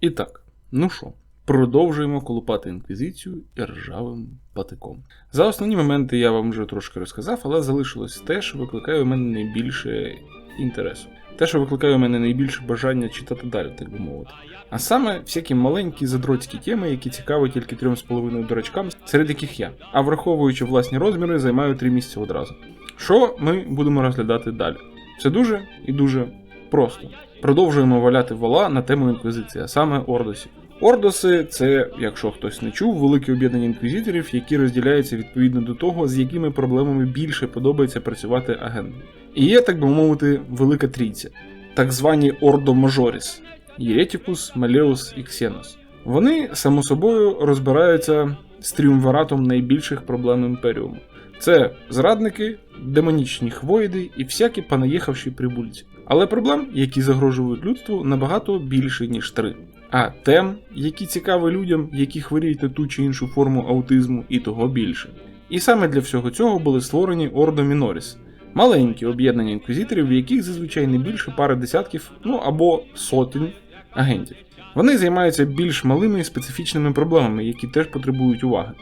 І так, ну що, продовжуємо колупати інквізицію і ржавим патиком. За основні моменти я вам вже трошки розказав, але залишилось те, що викликає у мене найбільше інтересу. Те, що викликає у мене найбільше бажання читати далі, так би мовити. А саме всякі маленькі задроцькі теми, які цікаві тільки трьом з половиною дурачкам, серед яких я. А враховуючи власні розміри, займаю три місяці одразу. Що ми будемо розглядати далі? Це дуже і дуже просто. Продовжуємо валяти вола на тему інквізиції, а саме ордосів. Ордоси це, якщо хтось не чув, велике об'єднання інквізиторів, які розділяються відповідно до того, з якими проблемами більше подобається працювати агентам. І є, так би мовити, велика трійця, так звані Ордо Мажоріс Єретікус, Малеус і Ксенос. Вони, само собою, розбираються з тріумвиратом найбільших проблем імперіуму. Це зрадники, демонічні хвоїди і всякі понаїхавші прибульці. Але проблем, які загрожують людству, набагато більше, ніж три. А тем, які цікаві людям, які хворіють на ту чи іншу форму аутизму, і того більше. І саме для всього цього були створені Ордо Міноріс, маленькі об'єднання інквізиторів, в яких зазвичай не більше пари десятків, ну або сотень агентів. Вони займаються більш малими специфічними проблемами, які теж потребують уваги.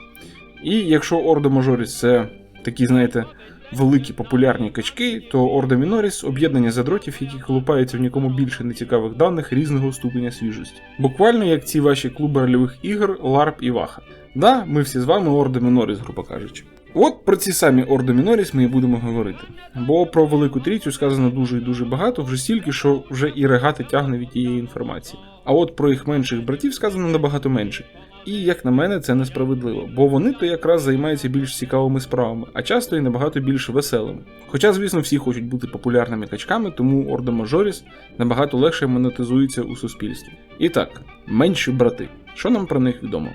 І якщо Ордо Мажоріс це такі, знаєте, великі популярні качки, то Ордо Міноріс об'єднання задротів, які колупаються в нікому більше нецікавих даних різного ступеня свіжості. Буквально як ці ваші клуби рольових ігор, LARP і Ваха. Да, ми всі з вами Ордо Міноріс, грубо кажучи. От про ці самі Ордо Міноріс ми і будемо говорити. Бо про велику трійцю сказано дуже і дуже багато, вже стільки, що вже і регати тягне від тієї інформації. А от про їх менших братів сказано набагато менше. І, як на мене, це несправедливо, бо вони то якраз займаються більш цікавими справами, а часто і набагато більш веселими. Хоча, звісно, всі хочуть бути популярними качками, тому Ордо Мажоріс набагато легше монетизується у суспільстві. І так, менші брати. Що нам про них відомо?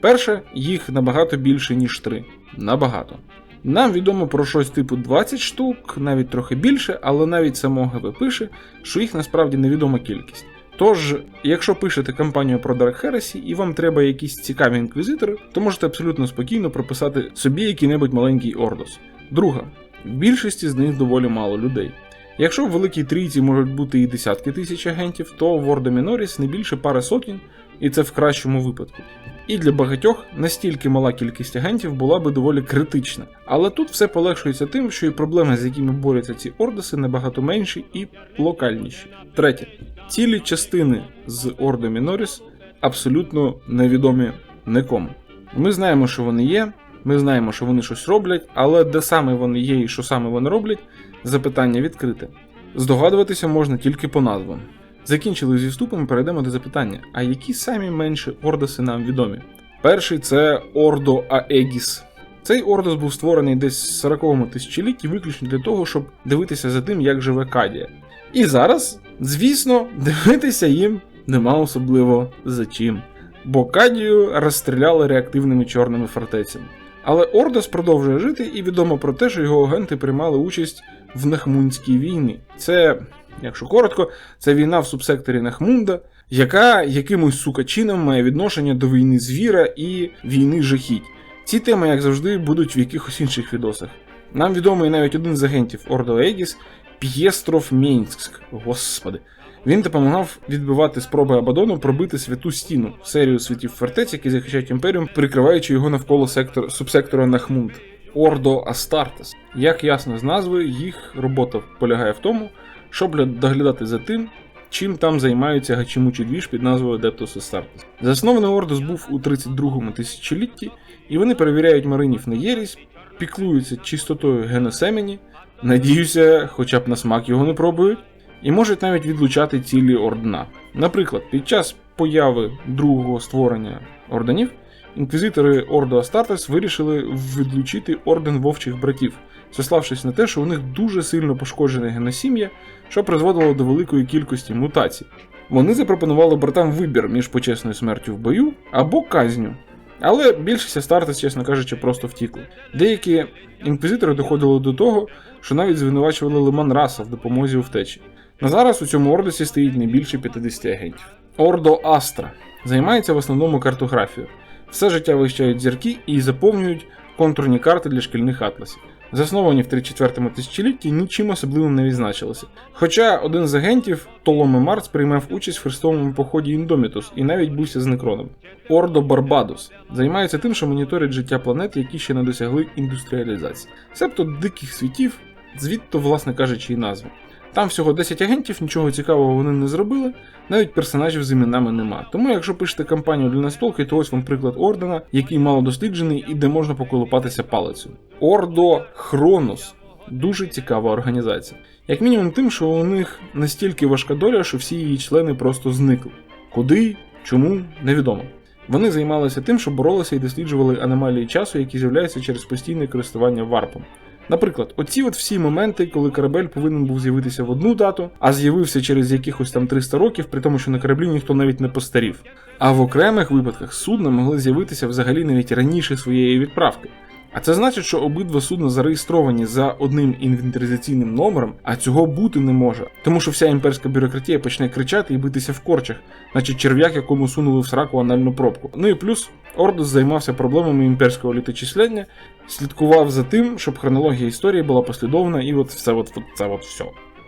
Перше, їх набагато більше, ніж три. Набагато. Нам відомо про щось типу 20 штук, навіть трохи більше, але навіть само ГВ пише, що їх насправді невідома кількість. Тож, якщо пишете кампанію про Dark Heresy і вам треба якісь цікаві інквізитори, то можете абсолютно спокійно прописати собі який-небудь маленький ордос. Друга, в більшості з них доволі мало людей. Якщо в великій трійці можуть бути і десятки тисяч агентів, то в Ордо Міноріс не більше пари сотень, і це в кращому випадку. І для багатьох настільки мала кількість агентів була би доволі критична. Але тут все полегшується тим, що і проблеми, з якими борються ці ордоси, набагато менші і локальніші. Третє. Цілі частини з Ордо Міноріс абсолютно невідомі нікому. Ми знаємо, що вони є, ми знаємо, що вони щось роблять, але де саме вони є і що саме вони роблять, запитання відкрите. Здогадуватися можна тільки по назвам. Закінчили зі вступом, перейдемо до запитання: а які самі менші ордоси нам відомі? Перший це Ордо Аегіс. Цей ордос був створений десь в 40-му тисячолітті виключно для того, щоб дивитися за тим, як живе Кадія. І зараз, звісно, дивитися їм нема особливо за чим, бо Кадію розстріляли реактивними чорними фортецями. Але Ордос продовжує жити і відомо про те, що його агенти приймали участь в Нахмунській війні. Це, якщо коротко, це війна в субсекторі Нахмунда, яка якимось сука чином має відношення до війни звіра і війни жахіть. Ці теми, як завжди, будуть в якихось інших відосах. Нам відомий навіть один з агентів Ордо Егіс П'єстров Мінськ. Господи. Він допомагав відбивати спроби Абадону пробити святу стіну, серію світів фортець, які захищають імперіум, прикриваючи його навколо сектор, субсектора Нахмунд. Ордо Астартес. Як ясно з назви, їх робота полягає в тому, щоб доглядати за тим, чим там займаються гачимучі двіж під назвою Adeptus Astartes. Заснований Ордос був у 32-му тисячолітті, і вони перевіряють маринів на єрість, піклуються чистотою геносемені, надіюся, хоча б на смак його не пробують, і можуть навіть відлучати цілі ордена. Наприклад, під час появи другого створення орденів, інквізитори Ордо Астартес вирішили відлучити орден вовчих братів, сославшись на те, що у них дуже сильно пошкоджене геносім'я, що призводило до великої кількості мутацій. Вони запропонували братам вибір між почесною смертю в бою або казню. Але більшість Астартес, чесно кажучи, просто втікли. Деякі інквізитори доходили до того, що навіть звинувачували Леман Раса в допомозі у втечі. На зараз у цьому ордосі стоїть не більше 50 агентів. Ордо Астра займається в основному картографією. Все життя вищають зірки і заповнюють контурні карти для шкільних атласів. засновані в 34 тисячолітті, нічим особливим не відзначилися. Хоча один з агентів, Толоме Марс, приймав участь в хрестовому поході Індомітус і навіть бувся з некроном. Ордо Барбадос займається тим, що моніторить життя планет, які ще не досягли індустріалізації, себто диких світів, звідто, власне кажучи, і назва. Там всього 10 агентів, нічого цікавого вони не зробили, навіть персонажів з іменами нема. Тому, якщо пишете кампанію для настолки, то ось вам приклад ордена, який мало досліджений і де можна поколупатися палицею. Ордо Хронос дуже цікава організація. Як мінімум тим, що у них настільки важка доля, що всі її члени просто зникли. Куди, чому, невідомо. Вони займалися тим, що боролися і досліджували аномалії часу, які з'являються через постійне користування варпом. Наприклад, оці от всі моменти, коли корабель повинен був з'явитися в одну дату, а з'явився через якихось там 300 років, при тому, що на кораблі ніхто навіть не постарів. А в окремих випадках судна могли з'явитися взагалі навіть раніше своєї відправки. А це значить, що обидва судна зареєстровані за одним інвентаризаційним номером, а цього бути не може, тому що вся імперська бюрократія почне кричати і битися в корчах, наче черв'як, якому сунули в сраку анальну пробку. Ну і плюс Ордос займався проблемами імперського літочислення, слідкував за тим, щоб хронологія історії була послідовна, і от все от, от це от все.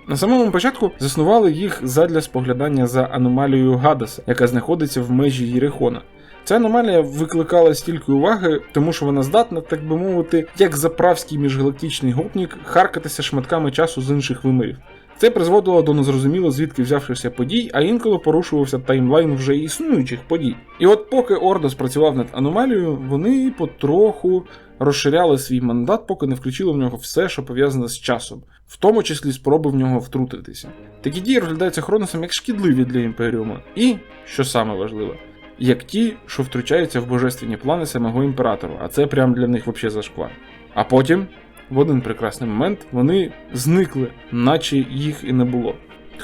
На самому початку заснували їх задля споглядання за аномалією Гадаса, яка знаходиться в межі Єрихона. Ця аномалія викликала стільки уваги, тому що вона здатна, так би мовити, як заправський міжгалактичний гопнік, харкатися шматками часу з інших вимирів. Це призводило до незрозуміло звідки взявшихся подій, а інколи порушувався таймлайн вже існуючих подій. І от поки Ордос працював над аномалією, вони потроху розширяли свій мандат, поки не включили в нього все, що пов'язане з часом, в тому числі спроби в нього втрутитися. Такі дії розглядаються Хроносом як шкідливі для імперіуму, і, що саме важливе, як ті, що втручаються в божественні плани самого імператору, а це прям для них взагалі зашквар. А потім, в один прекрасний момент, вони зникли, наче їх і не було.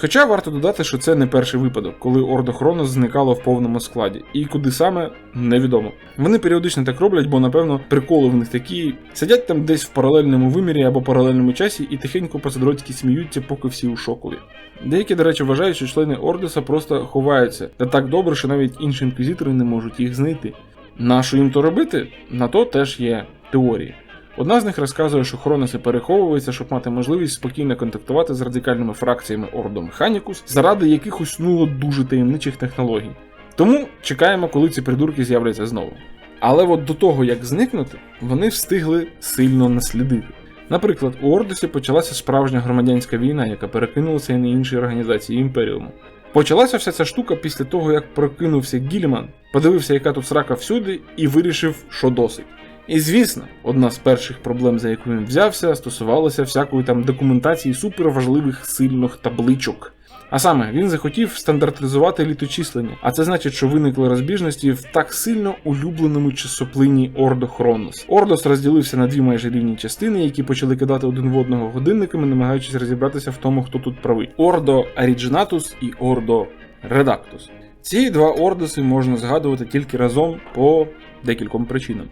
Хоча варто додати, що це не перший випадок, коли Ордо Хронос зникало в повному складі, і куди саме невідомо. Вони періодично так роблять, бо напевно приколи в них такі сидять там десь в паралельному вимірі або паралельному часі і тихенько по-задротськи сміються, поки всі у шокові. Деякі, до речі, вважають, що члени Ордоса просто ховаються, та так добре, що навіть інші інквізитори не можуть їх знайти. Нащо їм то робити? На то теж є теорії. Одна з них розказує, що Хроноси переховуються, щоб мати можливість спокійно контактувати з радикальними фракціями Ордо Механікус заради якихось ну дуже таємничих технологій. Тому чекаємо, коли ці придурки з'являться знову. Але от до того, як зникнути, вони встигли сильно наслідити. Наприклад, у Ордосі почалася справжня громадянська війна, яка перекинулася і на інші організації імперіуму. Почалася вся ця штука після того, як прокинувся Гіліман, подивився, яка тут срака всюди, і вирішив, що досить. І звісно, одна з перших проблем, за яку він взявся, стосувалася всякої там документації суперважливих сильних табличок. А саме він захотів стандартизувати літочислення, а це значить, що виникли розбіжності в так сильно улюбленому часоплині Ордо Хронос. Ордос розділився на дві майже рівні частини, які почали кидати один в одного годинниками, намагаючись розібратися в тому, хто тут правий: Ордо Аріджинатус і Ордо Редактус. Ці два ордоси можна згадувати тільки разом по декільком причинам.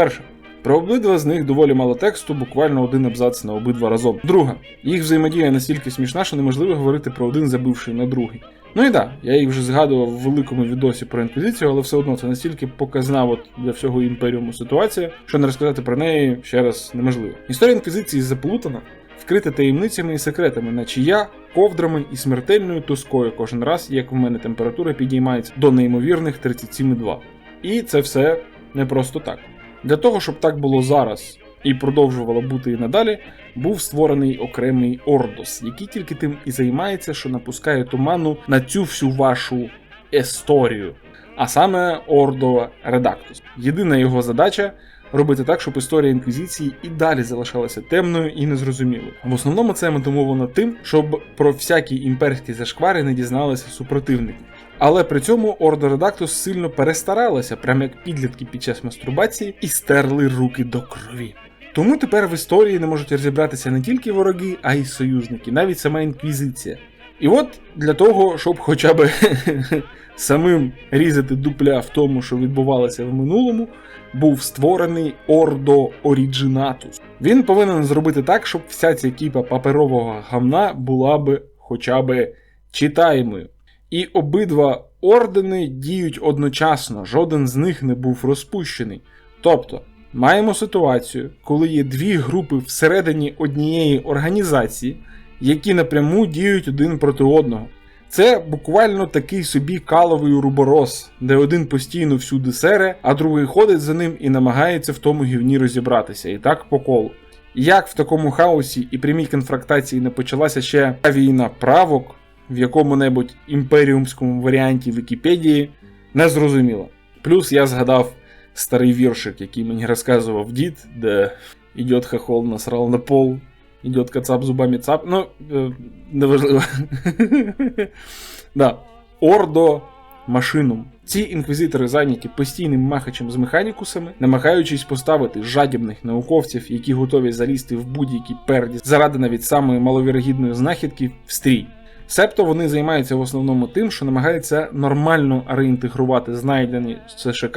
Перше. Про обидва з них доволі мало тексту, буквально один абзац на обидва разом. Друга. Їх взаємодія настільки смішна, що неможливо говорити про один забивший на другий. Ну і да, я їх вже згадував в великому відосі про інквізицію, але все одно це настільки показна от для всього імперіуму ситуація, що не розказати про неї ще раз неможливо. Історія інквізиції заплутана, вкрита таємницями і секретами, наче я, ковдрами і смертельною тоскою кожен раз, як в мене температура підіймається до неймовірних 37,2. І це все не просто так. Для того, щоб так було зараз і продовжувало бути і надалі, був створений окремий Ордос, який тільки тим і займається, що напускає туману на цю всю вашу історію. А саме Ордо Редактус. Єдина його задача робити так, щоб історія інквізиції і далі залишалася темною і незрозумілою. В основному це мотивовано тим, щоб про всякі імперські зашквари не дізналися супротивники. Але при цьому Ордо Редактус сильно перестаралася, прямо як підлітки під час мастурбації, і стерли руки до крові. Тому тепер в історії не можуть розібратися не тільки вороги, а й союзники, навіть сама інквізиція. І от для того, щоб хоча б самим різати дупля в тому, що відбувалося в минулому, був створений Ордо Оріджинатус. Він повинен зробити так, щоб вся ця кіпа паперового гамна була б хоча б читаємою. І обидва ордени діють одночасно, жоден з них не був розпущений. Тобто, маємо ситуацію, коли є дві групи всередині однієї організації, які напряму діють один проти одного. Це буквально такий собі каловий уруборос, де один постійно всюди сере, а другий ходить за ним і намагається в тому гівні розібратися, і так по колу. Як в такому хаосі і прямій конфрактації не почалася ще війна правок в якому-небудь імперіумському варіанті Вікіпедії, не зрозуміло. Плюс я згадав старий віршик, який мені розказував дід, де ідіот хохол насрав на пол, ідіот кацап зубами цап. Ну, е, неважливо. да. Ордо машинум. Ці інквізитори зайняті постійним махачем з механікусами, намагаючись поставити жадібних науковців, які готові залізти в будь-які перді заради навіть самої маловірогідної знахідки в стрій. Себто вони займаються в основному тим, що намагаються нормально реінтегрувати знайдені з СШК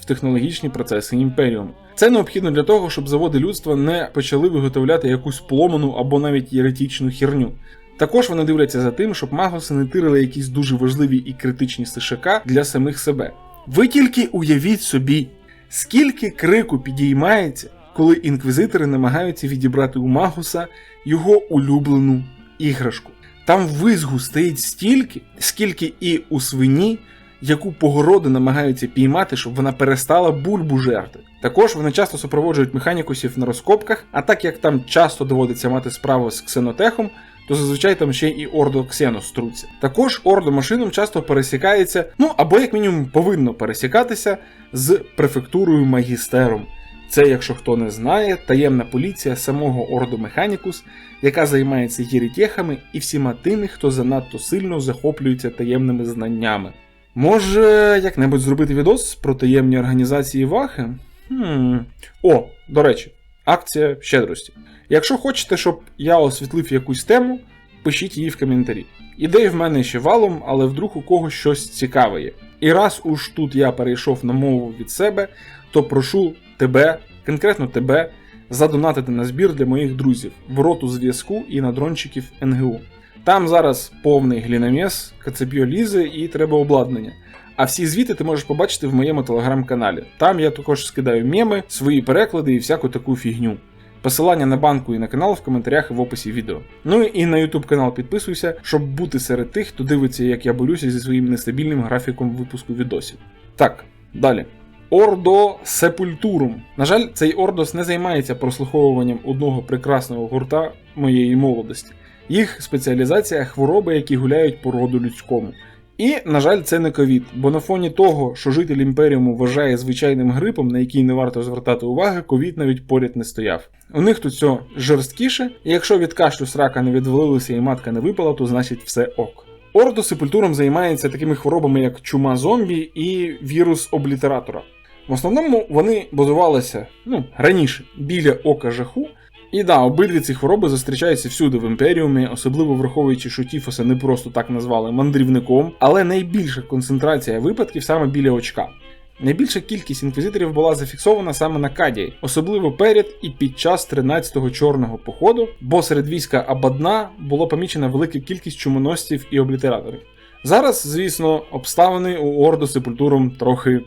в технологічні процеси імперіуму. Це необхідно для того, щоб заводи людства не почали виготовляти якусь пломану або навіть єретичну херню. Також вони дивляться за тим, щоб магоси не тирили якісь дуже важливі і критичні СШК для самих себе. Ви тільки уявіть собі, скільки крику підіймається, коли інквізитори намагаються відібрати у Магуса його улюблену іграшку. Там визгу стоїть стільки, скільки і у свині, яку погороди намагаються піймати, щоб вона перестала бульбу жерти. Також вони часто супроводжують механікусів на розкопках, а так як там часто доводиться мати справу з ксенотехом, то зазвичай там ще і ордо Ксенос труться. Також ордо машинам часто пересікається, ну або як мінімум повинно пересікатися з префектурою магістером. Це, якщо хто не знає, таємна поліція самого Ордо Механікус, яка займається єрітєхами і всіма тими, хто занадто сильно захоплюється таємними знаннями. Може, як-небудь зробити відос про таємні організації Вахи? Хм. О, до речі, акція щедрості. Якщо хочете, щоб я освітлив якусь тему, пишіть її в коментарі. Ідей в мене ще валом, але вдруг у когось щось цікаве є. І раз уж тут я перейшов на мову від себе, то прошу тебе, конкретно тебе, задонатити на збір для моїх друзів в роту зв'язку і на дрончиків НГУ. Там зараз повний гліноміс, кацебьо лізе і треба обладнання. А всі звіти ти можеш побачити в моєму телеграм-каналі. Там я також скидаю меми, свої переклади і всяку таку фігню. Посилання на банку і на канал в коментарях і в описі відео. Ну і на YouTube канал підписуйся, щоб бути серед тих, хто дивиться, як я борюся зі своїм нестабільним графіком випуску відосів. Так, далі. Ордо Сепультурум. На жаль, цей Ордос не займається прослуховуванням одного прекрасного гурта моєї молодості. Їх спеціалізація хвороби, які гуляють по роду людському. І, на жаль, це не ковід, бо на фоні того, що житель імперіуму вважає звичайним грипом, на який не варто звертати уваги, ковід навіть поряд не стояв. У них тут все жорсткіше, і якщо від кашлю срака не відвалилися і матка не випала, то значить все ок. Ордо сепультуром займається такими хворобами, як чума зомбі і вірус облітератора. В основному вони базувалися ну, раніше біля ока жаху. І да, обидві ці хвороби зустрічаються всюди в імперіумі, особливо враховуючи, що Тіфоса не просто так назвали мандрівником, але найбільша концентрація випадків саме біля очка. Найбільша кількість інквізиторів була зафіксована саме на Кадії, особливо перед і під час 13-го чорного походу, бо серед війська Абадна було помічена велика кількість чумоносців і облітераторів. Зараз, звісно, обставини у Ордо Сепультурум трохи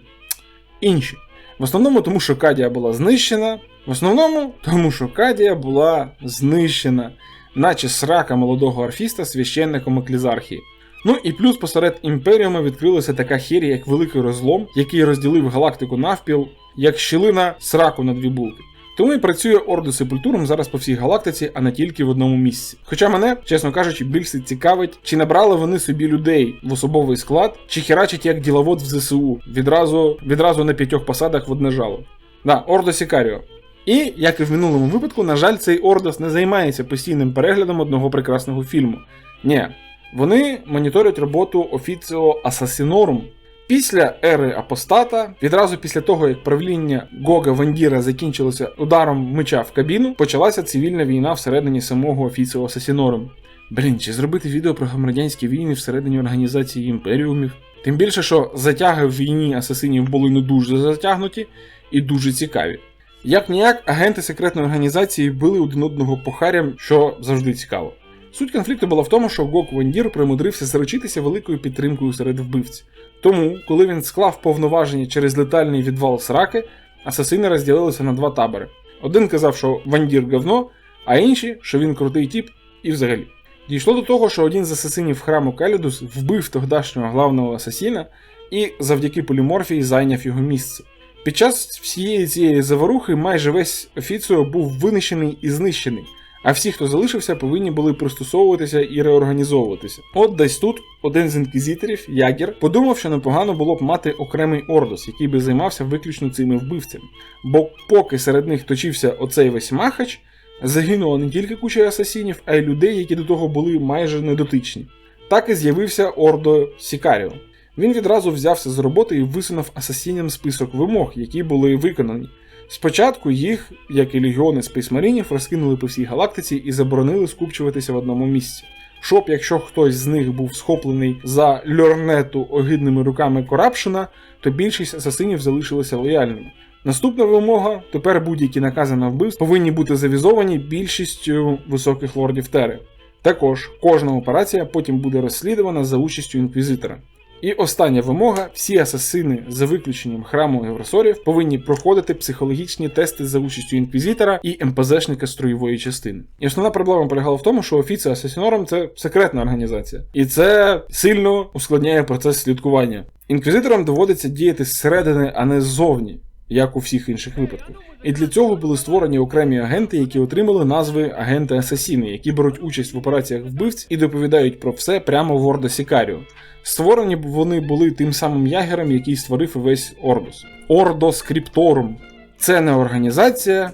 інші. В основному тому, що Кадія була знищена. В основному тому, що Кадія була знищена, наче срака молодого арфіста священником еклізархії. Ну і плюс посеред імперіума відкрилася така херія, як великий розлом, який розділив галактику навпіл, як щілина сраку на дві булки. Тому і працює Ордо Сепультурум зараз по всій галактиці, а не тільки в одному місці. Хоча мене, чесно кажучи, більше цікавить, чи набрали вони собі людей в особовий склад, чи херачать як діловод в ЗСУ відразу відразу на п'ятьох посадах в одне жало. Да, Ордо Сікаріо. І, як і в минулому випадку, на жаль, цей Ордос не займається постійним переглядом одного прекрасного фільму. Ні, вони моніторять роботу Офіціо Асасінорум. Після ери Апостата, відразу після того, як правління Гога Вандіра закінчилося ударом меча в кабіну, почалася цивільна війна всередині самого Офіціо Асасінорум. Блін, чи зробити відео про громадянські війни всередині організації імперіумів? Тим більше, що затяги в війні асасинів були не дуже затягнуті і дуже цікаві. Як ніяк, агенти секретної організації били один одного похарям, що завжди цікаво. Суть конфлікту була в тому, що Гок Вандір примудрився заручитися великою підтримкою серед вбивців. Тому, коли він склав повноваження через летальний відвал сраки, асасини розділилися на два табори. Один казав, що Вандір говно, а інші, що він крутий тіп, і взагалі. Дійшло до того, що один з асасинів храму Калідус вбив тогдашнього главного асасіна і завдяки поліморфії зайняв його місце. Під час всієї цієї заворухи майже весь офіціо був винищений і знищений, а всі, хто залишився, повинні були пристосовуватися і реорганізовуватися. От десь тут один з інквізиторів, Ягер, подумав, що непогано було б мати окремий ордос, який би займався виключно цими вбивцями. Бо поки серед них точився оцей весь махач, загинула не тільки куча асасінів, а й людей, які до того були майже недотичні. Так і з'явився Ордо Сікаріо. Він відразу взявся з роботи і висунув асасіням список вимог, які були виконані. Спочатку їх, як і легіони спейсмарінів, розкинули по всій галактиці і заборонили скупчуватися в одному місці. Щоб, якщо хтось з них був схоплений за льорнету огидними руками Корапшена, то більшість асасинів залишилися лояльними. Наступна вимога: тепер будь-які накази на вбивство повинні бути завізовані більшістю високих лордів Тери. Також кожна операція потім буде розслідувана за участю інквізитора. І остання вимога: всі асасини, за виключенням храму Гевросорів, повинні проходити психологічні тести за участю інквізитора і МПЗшника строєвої частини. І основна проблема полягала в тому, що офіція Асасінором це секретна організація, і це сильно ускладняє процес слідкування. Інквізиторам доводиться діяти зсередини, а не ззовні. Як у всіх інших випадках, і для цього були створені окремі агенти, які отримали назви агенти асасіни, які беруть участь в операціях вбивць і доповідають про все прямо в Ордо Сікаріо. Створені вони були тим самим ягером, який створив і весь Ордос. Ордо Скрипторум це не організація,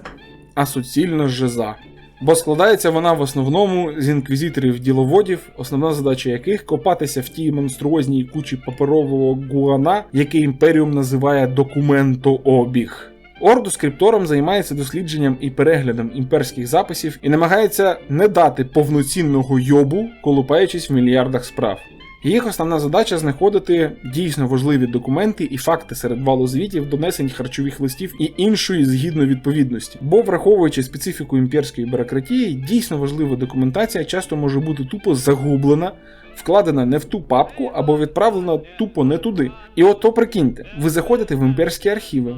а суцільна жиза. Бо складається вона в основному з інквізиторів-діловодів, основна задача яких копатися в тій монструозній кучі паперового гуана, який імперіум називає документообіг. Орду скриптором займається дослідженням і переглядом імперських записів і намагається не дати повноцінного йобу, колупаючись в мільярдах справ. Їх основна задача знаходити дійсно важливі документи і факти серед валу звітів, донесень харчових листів і іншої згідно відповідності. Бо, враховуючи специфіку імперської бюрократії, дійсно важлива документація часто може бути тупо загублена, вкладена не в ту папку або відправлена тупо не туди. І от то прикиньте, ви заходите в імперські архіви.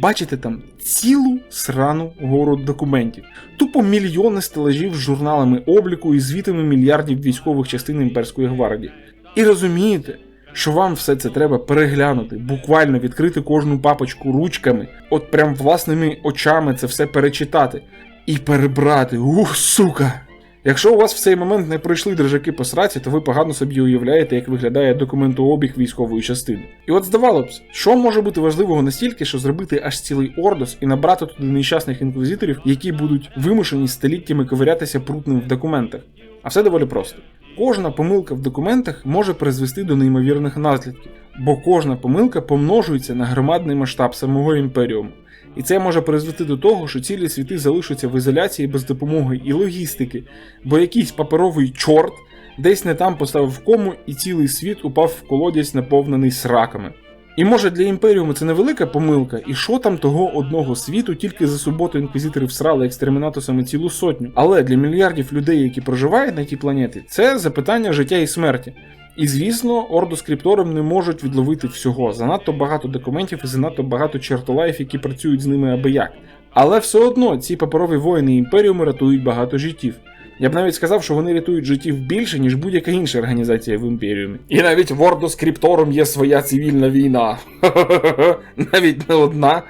Бачите там цілу срану гору документів, тупо мільйони стелажів з журналами обліку і звітами мільярдів військових частин імперської гвардії. І розумієте, що вам все це треба переглянути, буквально відкрити кожну папочку ручками, от прям власними очами це все перечитати і перебрати. Ух, сука! Якщо у вас в цей момент не пройшли держаки по сраці, то ви погано собі уявляєте, як виглядає документообіг військової частини. І от здавалося б, що може бути важливого настільки, що зробити аж цілий ордос і набрати туди нещасних інквізиторів, які будуть вимушені століттями ковирятися прутним в документах. А все доволі просто. Кожна помилка в документах може призвести до неймовірних наслідків, бо кожна помилка помножується на громадний масштаб самого імперіуму. І це може призвести до того, що цілі світи залишаться в ізоляції без допомоги і логістики, бо якийсь паперовий чорт десь не там поставив кому, і цілий світ упав в колодязь, наповнений сраками. І може для імперіуму це невелика помилка, і що там того одного світу тільки за суботу інквізитори всрали екстермінатусами цілу сотню. Але для мільярдів людей, які проживають на тій планеті, це запитання життя і смерті. І звісно, орду скриптором не можуть відловити всього. Занадто багато документів і занадто багато чертолаїв, які працюють з ними аби як. Але все одно ці паперові воїни імперіуму рятують багато життів. Я б навіть сказав, що вони рятують життів більше, ніж будь-яка інша організація в імперіумі. І навіть в Ордо Скриптором є своя цивільна війна. навіть не одна.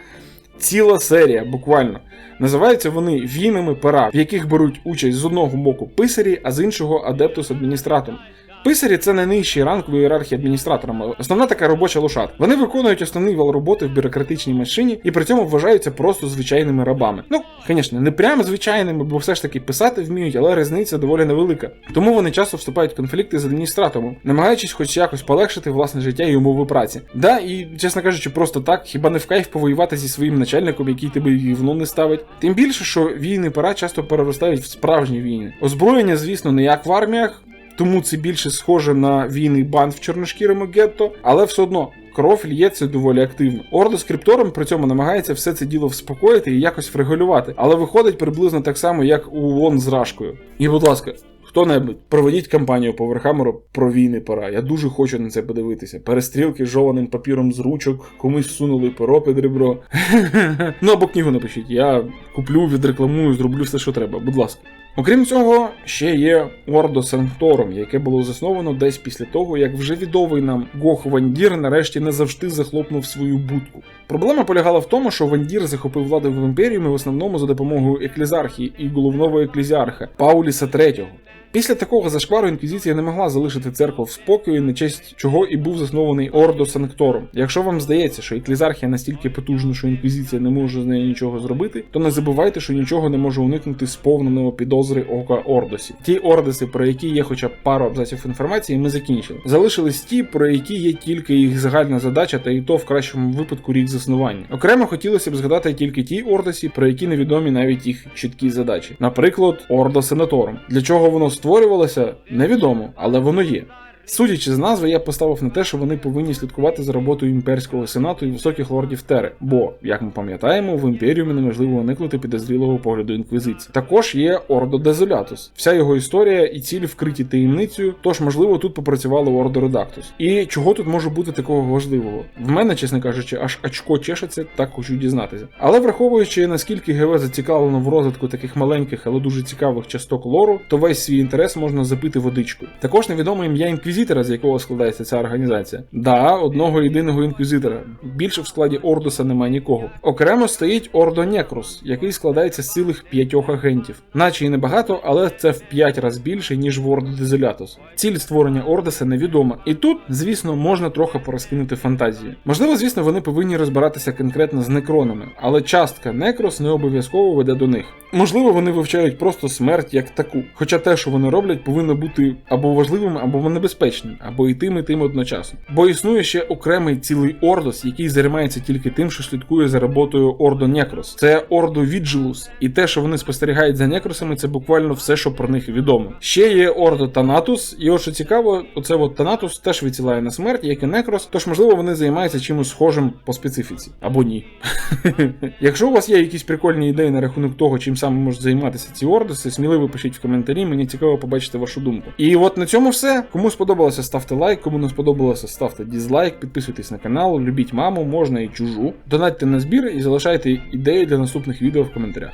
Ціла серія, буквально. Називаються вони війнами пера, в яких беруть участь з одного боку писарі, а з іншого адептус адміністратум. Писарі це найнижчий ранг в ієрархії адміністратора, основна така робоча лошадка. Вони виконують основний вал роботи в бюрократичній машині і при цьому вважаються просто звичайними рабами. Ну, звісно, не прямо звичайними, бо все ж таки писати вміють, але різниця доволі невелика. Тому вони часто вступають в конфлікти з адміністратором, намагаючись хоч якось полегшити власне життя і умови праці. Да, і чесно кажучи, просто так, хіба не в кайф повоювати зі своїм начальником, який тебе гівно не ставить. Тим більше, що війни пора часто переростають в справжні війни. Озброєння, звісно, не як в арміях. Тому це більше схоже на війний банд в чорношкірому гетто, але все одно кров л'ється доволі активно. Ордо скриптором при цьому намагається все це діло вспокоїти і якось врегулювати, але виходить приблизно так само, як у Лон з Рашкою. І, будь ласка. Хто-небудь, проведіть кампанію по Верхамеру про війни пора. Я дуже хочу на це подивитися. Перестрілки з жованим папіром з ручок, комусь всунули перо під ребро. ну або книгу напишіть. Я куплю, відрекламую, зроблю все, що треба. Будь ласка. Окрім цього, ще є Ордо Sanctorum, яке було засновано десь після того, як вже відомий нам Гох Вандір нарешті не завжди захлопнув свою будку. Проблема полягала в тому, що Вандір захопив владу в імперіумі в основному за допомогою еклізархії і головного еклізіарха Пауліса III. Після такого зашквару інквізиція не могла залишити церкву в спокої, на честь чого і був заснований Ордо Санкторум. Якщо вам здається, що еклізархія настільки потужна, що інквізиція не може з нею нічого зробити, то не забувайте, що нічого не може уникнути сповненого підозри ока Ордосів. Ті ордоси, про які є хоча б пару абзаців інформації, ми закінчили. Залишились ті, про які є тільки їх загальна задача, та і то в кращому випадку рік заснування. Окремо хотілося б згадати тільки ті ордосі, про які невідомі навіть їх чіткі задачі. Наприклад, Ордо Сенаторум. Для чого воно створювалося, невідомо, але воно є. Судячи з назви, я поставив на те, що вони повинні слідкувати за роботою імперського сенату і високих лордів Тери, бо, як ми пам'ятаємо, в імперіумі неможливо уникнути підозрілого погляду інквізиції. Також є Ордо Дезолятус. Вся його історія і ціль вкриті таємницею, тож, можливо, тут попрацювало Ордо Редактус. І чого тут може бути такого важливого? В мене, чесно кажучи, аж очко чешеться, так хочу дізнатися. Але враховуючи, наскільки ГВ зацікавлено в розвитку таких маленьких, але дуже цікавих часток лору, то весь свій інтерес можна запити водичкою. Також невідоме ім'я інквізитора, з якого складається ця організація. Да, одного єдиного інквізитора. Більше в складі Ордоса немає нікого. Окремо стоїть Ордо Некрус, який складається з цілих п'ятьох агентів. Наче і небагато, але це в п'ять разів більше, ніж в Ордо Дезолятус. Ціль створення Ордоса невідома. І тут, звісно, можна трохи порозкинути фантазії. Можливо, звісно, вони повинні розбиратися конкретно з некронами, але частка Некрос не обов'язково веде до них. Можливо, вони вивчають просто смерть як таку. Хоча те, що вони роблять, повинно бути або важливим, або небезпечним, або і тим, і тим одночасно. Бо існує ще окремий цілий Ордос, який займається тільки тим, що слідкує за роботою Ордо Некрос. Це Ордо Віджилус, і те, що вони спостерігають за некросами, це буквально все, що про них відомо. Ще є Ордо Танатус, і от що цікаво, оце от Танатус теж відсилає на смерть, як і Некрос, тож можливо вони займаються чимось схожим по специфіці. Або ні. Якщо у вас є якісь прикольні ідеї на рахунок того, чим саме можуть займатися ці ордоси, сміливо пишіть в коментарі, мені цікаво побачити вашу думку. І от на цьому все. Кому сподобалося, ставте лайк, кому не сподобалося, ставте дізлайк, підписуйтесь на канал, любіть маму, можна і чужу. Донатьте на збір і залишайте ідеї для наступних відео в коментарях.